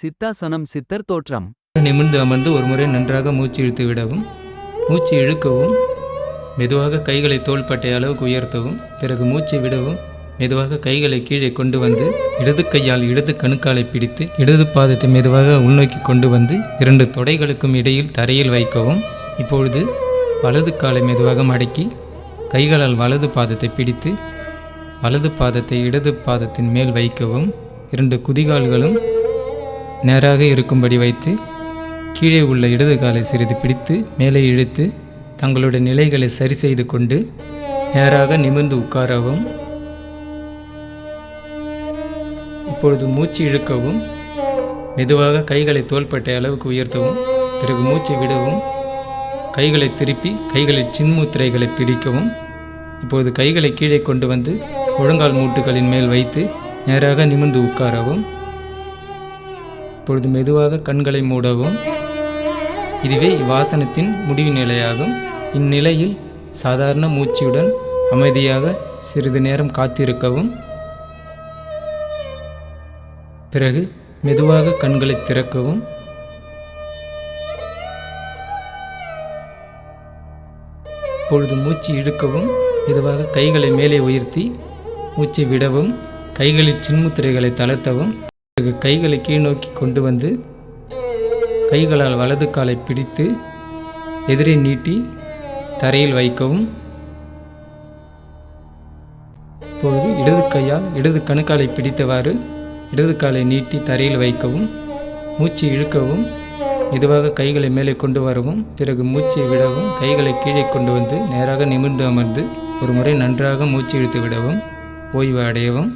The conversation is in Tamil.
சித்தாசனம் சித்தர் தோற்றம். நிமிர்ந்து அமர்ந்து ஒரு முறை நன்றாக மூச்சு இழுத்து விடவும் மூச்சு இழுக்கவும் மெதுவாக கைகளை தோள்பட்டை அளவுக்கு உயர்த்தவும் பிறகு மூச்சை விடவும் மெதுவாக கைகளை கீழே கொண்டு வந்து இடது கையால் இடது கணுக்காலை பிடித்து இடது பாதத்தை மெதுவாக உள்நோக்கி கொண்டு வந்து இரண்டு தொடைகளுக்கும் இடையில் தரையில் வைக்கவும் இப்பொழுது வலது காலை மெதுவாக மடக்கி கைகளால் வலது பாதத்தை பிடித்து வலது பாதத்தை இடது பாதத்தின் மேல் வைக்கவும் இரண்டு குதிகால்களும் நேராக இருக்கும்படி வைத்து கீழே உள்ள இடது காலை சிறிது பிடித்து மேலே இழுத்து தங்களுடைய நிலைகளை சரி செய்து கொண்டு நேராக நிமிர்ந்து உட்காரவும் இப்பொழுது மூச்சு இழுக்கவும் மெதுவாக கைகளை தோள்பட்டை அளவுக்கு உயர்த்தவும் பிறகு மூச்சை விடவும் கைகளை திருப்பி கைகளில் சின்முத்திரைகளை பிடிக்கவும் இப்போது கைகளை கீழே கொண்டு வந்து முழங்கால் மூட்டுகளின் மேல் வைத்து நேராக நிமிர்ந்து உட்காரவும். இப்பொழுது மெதுவாக கண்களை மூடவும். இதுவே இவ்வாசனத்தின் முடிவு நிலையாகும். இந்நிலையில் சாதாரண மூச்சுடன் அமைதியாக சிறிது நேரம் காத்திருக்கவும். பிறகு மெதுவாக கண்களை திறக்கவும். இப்பொழுது மூச்சு இழுக்கவும். மெதுவாக கைகளை மேலே உயர்த்தி மூச்சை விடவும். கைகளில் சின்முத்திரைகளை தளர்த்தவும். கைகளை கீழ் நோக்கி கொண்டு வந்து கைகளால் வலது காலை பிடித்து எதிரே நீட்டி தரையில் வைக்கவும். இப்பொழுது இடது கையால் இடது கணுக்காலை பிடித்தவாறு இடது காலை நீட்டி தரையில் வைக்கவும். மூச்சு இழுக்கவும். மெதுவாக கைகளை மேலே கொண்டு வரவும். பிறகு மூச்சை விடவும். கைகளை கீழே கொண்டு வந்து நேராக நிமிர்ந்து அமர்ந்து ஒரு முறை நன்றாக மூச்சு இழுத்து விடவும். ஓய்வு அடையவும்.